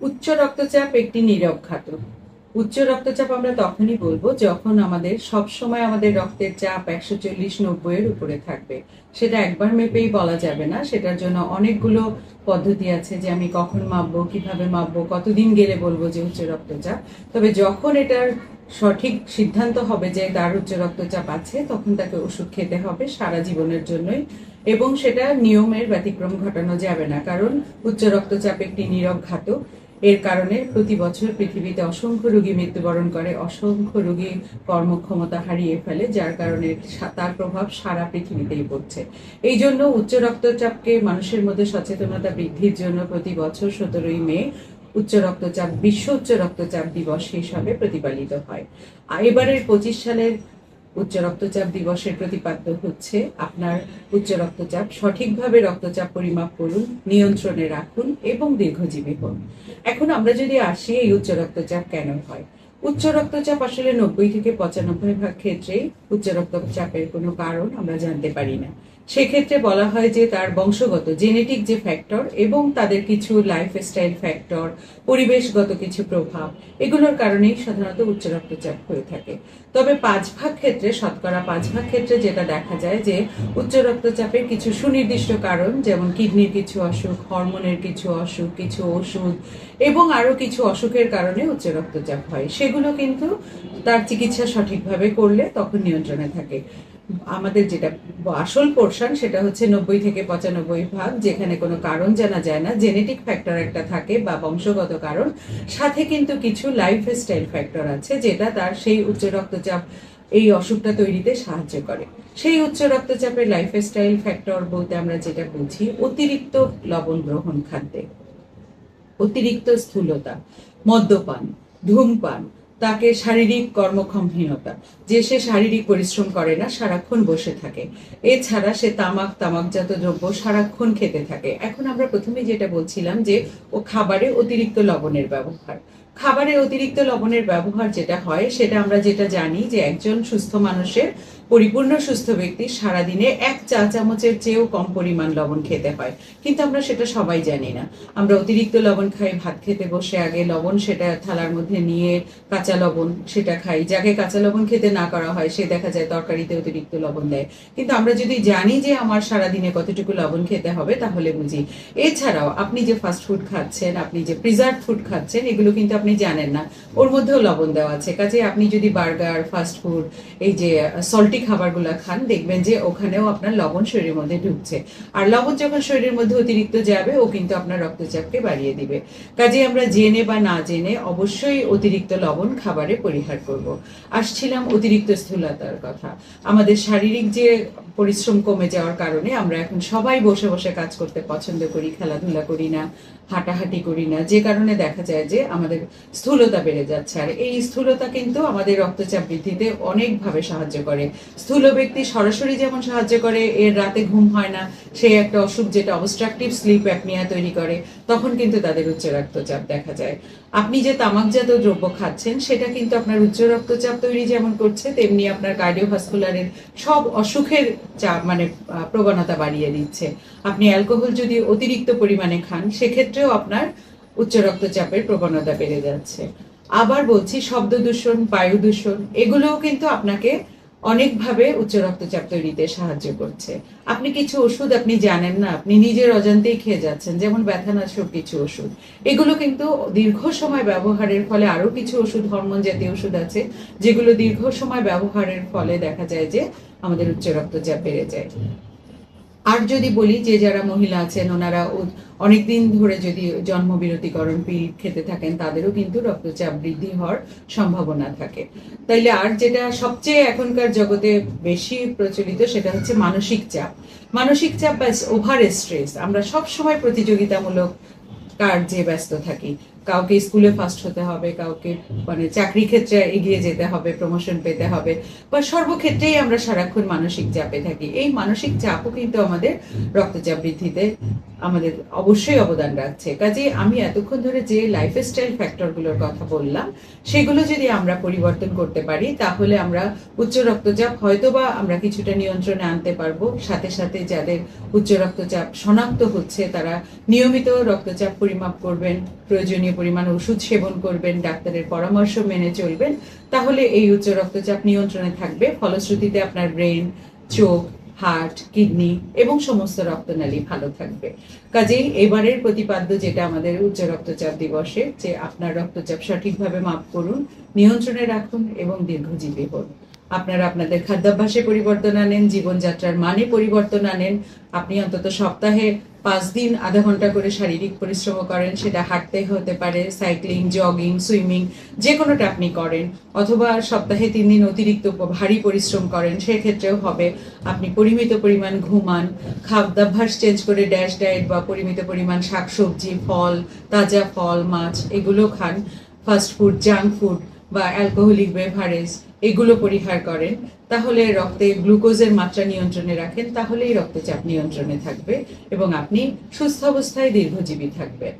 উচ্চ রক্তচাপ একটি নীরব ঘাতক উচ্চ রক্তচাপ আমরা তখনই বলব যখন আমাদের সব সময় আমাদের রক্তের চাপ একশো চল্লিশ, নব্বইয়ের উপরে থাকবে। সেটা একবার মেপেই বলা যাবে না। সেটার জন্য অনেকগুলো পদ্ধতি আছে যে আমি কখন মাপবো, কীভাবে মাপবো, কতদিন গেলে বলব যে উচ্চ রক্তচাপ। তবে যখন এটার সঠিক সিদ্ধান্ত হবে যে তার উচ্চ রক্তচাপ আছে, তখন তাকে ওষুধ খেতে হবে সারা জীবনের জন্যই। এবং সেটা নিয়মের ব্যতিক্রম ঘটানো যাবে না। কারণ উচ্চ রক্তচাপ একটি নীরব ঘাতক এর কারণে প্রতি বছর পৃথিবীতে অসংখ্য রোগী মৃত্যুবরণ করে, অসংখ্য রোগী কর্মক্ষমতা হারিয়ে ফেলে, যার কারণে তার প্রভাব সারা পৃথিবীতেই পড়ছে। এই জন্য উচ্চ রক্তচাপকে মানুষের মধ্যে সচেতনতা বৃদ্ধির জন্য প্রতি বছর সতেরোই মে উচ্চ রক্তচাপ, বিশ্ব উচ্চ রক্তচাপ দিবস হিসাবে প্রতিপালিত হয়। এবারের পঁচিশ সালের উচ্চ রক্তচাপ দিবসের প্রতিপাদ্য হচ্ছে আপনার উচ্চ রক্তচাপ সঠিকভাবে রক্তচাপ পরিমাপ করুন, নিয়ন্ত্রণে রাখুন এবং দীর্ঘজীবী হন এখন আমরা যদি আসি এই উচ্চ রক্তচাপ কেন হয় উচ্চ রক্তচাপ আসলে নব্বই থেকে পঁচানব্বই ভাগ ক্ষেত্রে উচ্চ রক্তচাপের কোনো কারণ আমরা জানতে পারি না। সেক্ষেত্রে বলা হয় যে তার বংশগত জেনেটিক যে ফ্যাক্টর এবং তাদের কিছু লাইফস্টাইল ফ্যাক্টর পরিবেশগত কিছু প্রভাব, এগুলোর কারণেই সাধারণত উচ্চ রক্তচাপ হয়ে থাকে। তবে পাঁচ ভাগ ক্ষেত্রে, শতকরা পাঁচ ভাগ ক্ষেত্রে যেটা দেখা যায় যে উচ্চ রক্তচাপের কিছু সুনির্দিষ্ট কারণ যেমন কিডনির কিছু অসুখ, হরমোনের কিছু অসুখ, কিছু ওষুধ এবং আরও কিছু অসুখের কারণে উচ্চ রক্তচাপ হয়। সেগুলো কিন্তু তার চিকিৎসা সঠিকভাবে করলে তখন নিয়ন্ত্রণে থাকে। আমাদের যেটা আসল পোর্শন সেটা হচ্ছে নব্বই থেকে পঁচানব্বই ভাগ, যেখানে কোনো কারণ জানা যায় না। জেনেটিক ফ্যাক্টর একটা থাকে বা বংশগত কারণ। সাথে কিন্তু কিছু লাইফ স্টাইল ফ্যাক্টর আছে, যেটা তার সেই উচ্চ রক্তচাপ, এই অসুখটা তৈরিতে সাহায্য করে। সেই উচ্চ রক্তচাপের লাইফ স্টাইল ফ্যাক্টর বলতে আমরা যেটা বুঝি, অতিরিক্ত লবণ গ্রহণ খাদ্যে। অতিরিক্ত স্থূলতা, মদ্যপান, ধূমপান তাকে শারীরিক কর্মক্ষমহীনতা, যে সে শারীরিক পরিশ্রম করে না, সারাক্ষণ বসে থাকে। এছাড়া সে তামাক, তামাকজাত দ্রব্য সারাক্ষণ খেতে থাকে। এখন আমরা প্রথমে যেটা বলছিলাম যে, ও খাবারে অতিরিক্ত লবণের ব্যবহার। খাবারে অতিরিক্ত লবণের ব্যবহার যেটা হয়, সেটা আমরা যেটা জানি যে, একজন সুস্থ মানুষের পরিপূর্ণ সুস্থ ব্যক্তি সারাদিনে এক চা চামচের চেয়েও কম পরিমাণ লবণ খেতে হয়। কিন্তু আমরা সেটা সবাই জানি না। আমরা অতিরিক্ত লবণ খাই, ভাত খেতে বসে আগে লবণ সেটা থালার মধ্যে নিয়ে কাঁচা লবণ সেটা খাই। যাকে কাঁচা লবণ খেতে না করা হয়, সে দেখা যায় তরকারিতে অতিরিক্ত লবণ দেয়। কিন্তু আমরা যদি জানি যে আমার সারাদিনে কতটুকু লবণ খেতে হবে, তাহলে বুঝি। এছাড়াও আপনি যে ফাস্ট ফুড খাচ্ছেন, আপনি যে প্রিজার্ভ ফুড খাচ্ছেন, এগুলো কিন্তু আপনি জানেন না। ওর মধ্যেও লবণ দেওয়া আছে। কাজে আপনি যদি বার্গার ফাস্ট ফুড এই যে সল্টি খাবারগুলো খান, দেখবেন যে ওখানেও আপনার লবণ শরীরের মধ্যে ঢুকছে। আর লবণ যখন শরীরের মধ্যে অতিরিক্ত যাবে, ও কিন্তু আপনার রক্তচাপকে বাড়িয়ে দিবে। কাজে আমরা জেনে বা না জেনে অবশ্যই অতিরিক্ত লবণ খাবারে পরিহার করব। আসছিলাম অতিরিক্ত স্থূলতার কথা। আমাদের শারীরিক যে পরিশ্রম কমে যাওয়ার কারণে আমরা এখন সবাই বসে বসে কাজ করতে পছন্দ করি, খেলাধুলা করি না, হাঁটাহাঁটি করি না। যে কারণে দেখা যায় যে আমাদের স্থূলতা বেড়ে যাচ্ছে। আর এই স্থূলতা কিন্তু আমাদের রক্তচাপ বৃদ্ধিতে অনেকভাবে সাহায্য করে। স্থূল ব্যক্তি সরাসরি যেমন সাহায্য করে, এর রাতে ঘুম হয় না, সে একটা অসুখ যেটা অবস্ট্রাকটিভ স্লিপ অ্যাপনিয়া তৈরি করে, তখন কিন্তু তাদের উচ্চ রক্তচাপ দেখা যায়। আপনি যে তামাকজাত দ্রব্য খাচ্ছেন, সেটা কিন্তু আপনার উচ্চ রক্তচাপ তৈরি যেমন করছে, তেমনি আপনার কার্ডিওভাস্কুলারের সব অসুখের চাপ মানে প্রবণতা বাড়িয়ে দিচ্ছে। আপনি অ্যালকোহল যদি অতিরিক্ত পরিমাণে খান, সেক্ষেত্রেও আপনার উচ্চ রক্তচাপের প্রবণতা বেড়ে যাচ্ছে। আবার বলছি শব্দ দূষণ বায়ু দূষণ এগুলোও কিন্তু আপনাকে অনেকভাবে উচ্চ রক্তচাপ তৈরিতে সাহায্য করছে। আপনি কিছু ওষুধ আপনি জানেন না, আপনি নিজের অজান্তেই খেয়ে যাচ্ছেন, যেমন ব্যথানাশক কিছু ওষুধ। এগুলো কিন্তু দীর্ঘ সময় ব্যবহারের ফলে আরও কিছু ওষুধ, হরমোন জাতীয় ওষুধ আছে, যেগুলো দীর্ঘ সময় ব্যবহারের ফলে দেখা যায় যে আমাদের উচ্চ রক্তচাপ বেড়ে যায়। আর যদি বলি যে যারা মহিলা আছেন, ওনারা অনেকদিন ধরে যদি জন্মবিরতিকরণ পিল খেতে থাকেন, তাদেরও কিন্তু রক্তচাপ বৃদ্ধি হওয়ার সম্ভাবনা থাকে। তাইলে আর যেটা সবচেয়ে এখনকার জগতে বেশি প্রচলিত, সেটা হচ্ছে মানসিক চাপ। মানসিক চাপ বা ওভার স্ট্রেস আমরা সব সময় প্রতিযোগিতামূলক কার্যে ব্যস্ত থাকি। কাউকে স্কুলে ফার্স্ট হতে হবে, কাউকে মানে চাকরি ক্ষেত্রে এগিয়ে যেতে হবে প্রমোশন পেতে হবে, বা সর্বক্ষেত্রেই আমরা সারাক্ষণ মানসিক চাপে থাকি। এই মানসিক চাপও কিন্তু আমাদের রক্তচাপ বৃদ্ধিতে আমাদের অবশ্যই অবদান রাখছে। কাজে আমি এতক্ষণ ধরে যে লাইফস্টাইল ফ্যাক্টরগুলোর কথা বললাম, সেগুলো যদি আমরা পরিবর্তন করতে পারি, তাহলে আমরা উচ্চ রক্তচাপ হয়তোবা আমরা কিছুটা নিয়ন্ত্রণে আনতে পারব। সাথে সাথে যাদের উচ্চ রক্তচাপ শনাক্ত হচ্ছে, তারা নিয়মিত রক্তচাপ পরিমাপ করবেন, প্রয়োজনীয় পরিমাণ ওষুধ সেবন করবেন, ডাক্তারের পরামর্শ মেনে চলবেন, তাহলে এই উচ্চ রক্তচাপ নিয়ন্ত্রণে থাকবে। ফলশ্রুতিতে আপনার ব্রেন, চোখ, হার্ট, কিডনি এবং সমস্ত রক্তনালী ভালো থাকবে। কাজেই এবারের প্রতিপাদ্য যেটা আমাদের উচ্চ রক্তচাপ দিবসে, যে আপনার রক্তচাপ সঠিকভাবে মাপ করুন, নিয়ন্ত্রণে রাখুন এবং দীর্ঘজীবী হন। আপনারা আপনাদের খাদ্যাভ্যাসে পরিবর্তন আনেন, জীবনযাত্রার মানে পরিবর্তন আনেন। আপনি অন্তত সপ্তাহে পাঁচ দিন আধা ঘণ্টা করে শারীরিক পরিশ্রম করেন, সেটা হাঁটতে হতে পারে, সাইক্লিং, জগিং, সুইমিং যে কোনোটা আপনি করেন, অথবা সপ্তাহে তিন দিন অতিরিক্ত ভারী পরিশ্রম করেন, সেক্ষেত্রেও হবে। আপনি পরিমিত পরিমাণ ঘুমান, খাদ্যাভ্যাস চেঞ্জ করে ড্যাশ ডায়েট বা পরিমিত পরিমাণ শাকসবজি, ফল, তাজা ফল, মাছ, এগুলো খান। ফাস্ট ফুড, জাঙ্ক ফুড বা অ্যালকোহলিক বেভারেজ এগুলো পরিহার করেন, তাহলে রক্তে গ্লুকোজের মাত্রা নিয়ন্ত্রণে রাখেন, তাহলেই রক্তচাপ নিয়ন্ত্রণে থাকবে এবং আপনি সুস্থ অবস্থায় দীর্ঘজীবী থাকবেন।